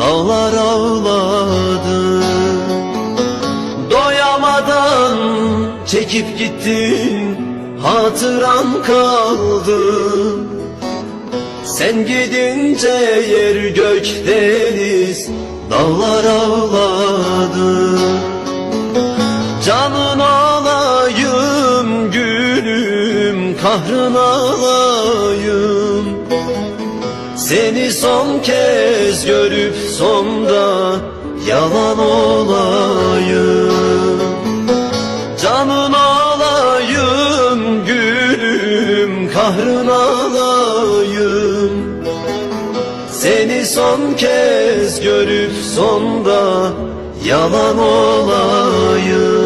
Dağlar ağladı. Doyamadan çekip gittin Hatıran kaldı. Sen gidince yer gök deniz Dağlar ağladı. Canın alayım gülüm Kahrın alayım Seni son kez görüp sonda Yalan olayım. Canın alayım gülüm Kahrın alayım Seni son kez görüp sonda Yalan olayım